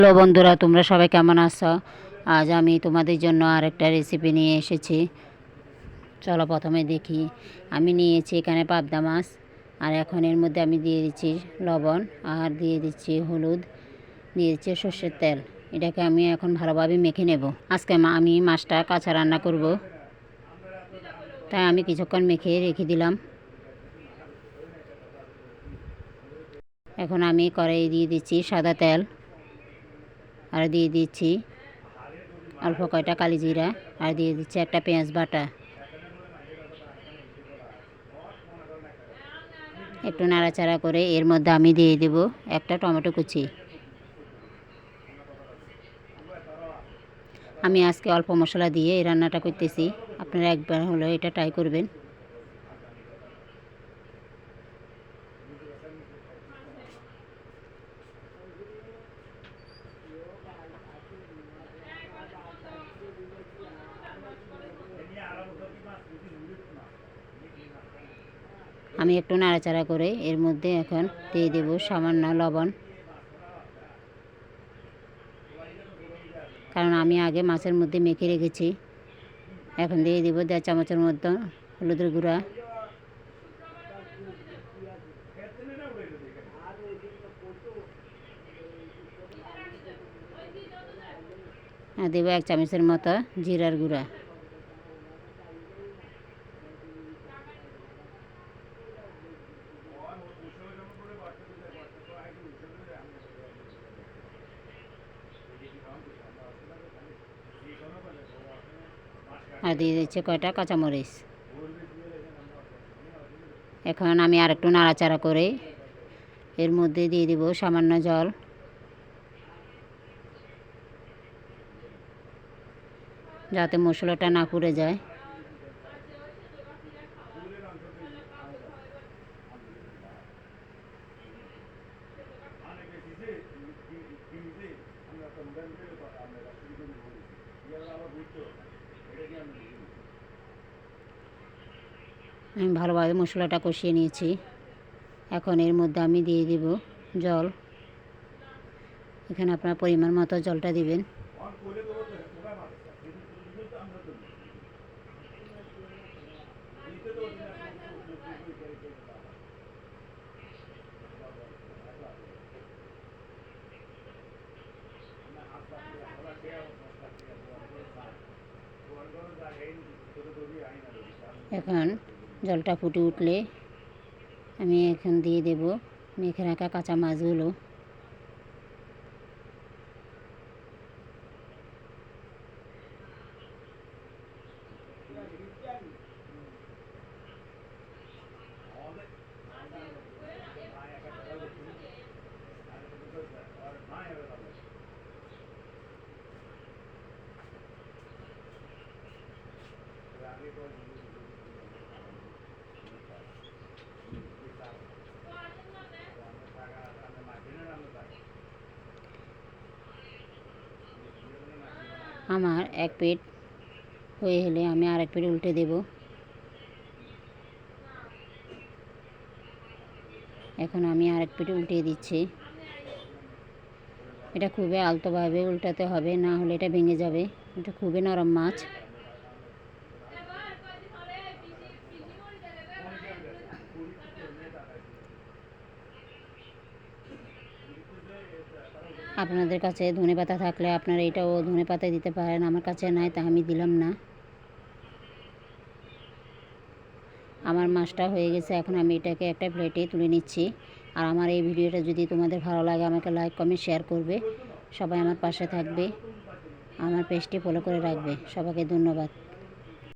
Hello বন্ধুরা, তোমরা সবাই কেমন আছো? আজ আমি তোমাদের জন্য আরেকটা রেসিপি নিয়ে এসেছি। চলো প্রথমে দেখি। আমি নিয়েছি এখানে পাবদা মাছ, আর এখন এর মধ্যে আমি দিয়ে দিচ্ছি লবণ, আর দিয়ে দিচ্ছি হলুদ, দিয়ে দিচ্ছি সর্ষের তেল। এটাকে আমি এখন ভালোভাবে মেখে নেব। আজকে আমি মাছটা কাঁচা রান্না করব। তাই আমি কিছুক্ষণ মেখে রেখে দিলাম। এখন আমি কড়াই দিয়ে দিচ্ছি সাদা তেল। আর দিয়ে দিচ্ছি অল্প কয়টা কালি জিরা আর দিয়ে দিচ্ছি একটা পেঁয়াজ বাটা। একটু নাড়াচাড়া করে এর মধ্যে আমি দিয়ে দেব একটা টমেটো কুচি। আমি আজকে অল্প মশলা দিয়ে এই রান্নাটা করতেছি। আপনারা একবার হলেও এটা ট্রাই করবেন। আমি একটু নাড়াচাড়া করে এর মধ্যে এখন দিয়ে দেব সামান্য লবণ। কারণ আমি আগে মাছের মধ্যে মেখে রেখেছি। এখন দিয়ে দেবো দেড় চামচের মতো হলুদের গুঁড়া। দেবো এক চামচের মতো জিরার গুঁড়া। আর দিয়ে দিচ্ছে কয়টা? কাঁচামরিচ। এখন আমি আর একটু নাড়াচাড়া করে এর মধ্যে দিয়ে দিব সামান্য জল। যাতে মশলাটা না পুড়ে যায়। আমি ভালোভাবে মশলাটা কষিয়ে নিয়েছি। এখন এর মধ্যে আমি দিয়ে দিব জল। এখানে আপনার পরিমাণ মতো জলটা দিবেন। এখন জলটা ফুটে উঠলে আমি এখন দিয়ে দেব মেখে রাখা কাঁচা মাছগুলো। আমার এক প্লেট হয়ে হলে আমি আর এক প্লেট উল্টে দেব। এখন আমি আর এক প্লেট উল্টে দিচ্ছি। এটা খুবই আলতোভাবে উল্টাতে হবে, না হলে এটা ভেঙে যাবে। এটা খুবই নরম মাছ। আপনাদের কাছে ধনে পাতা থাকলে আপনারা এটাও ধনে পাতা দিতে পারেন, আমার কাছে নাই, তা আমি দিলাম না। আমার মাছটা হয়ে গেছে, এখন আমি এটাকে একটা প্লেটে তুলে নিচ্ছি। আর আমার এই ভিডিওটা যদি তোমাদের ভালো লাগে, আমাকে লাইক কমেন্ট শেয়ার করবে। সবাই আমার পাশে থাকবে, আমার পেজটি ফলো করে রাখবে। সবাইকে ধন্যবাদ।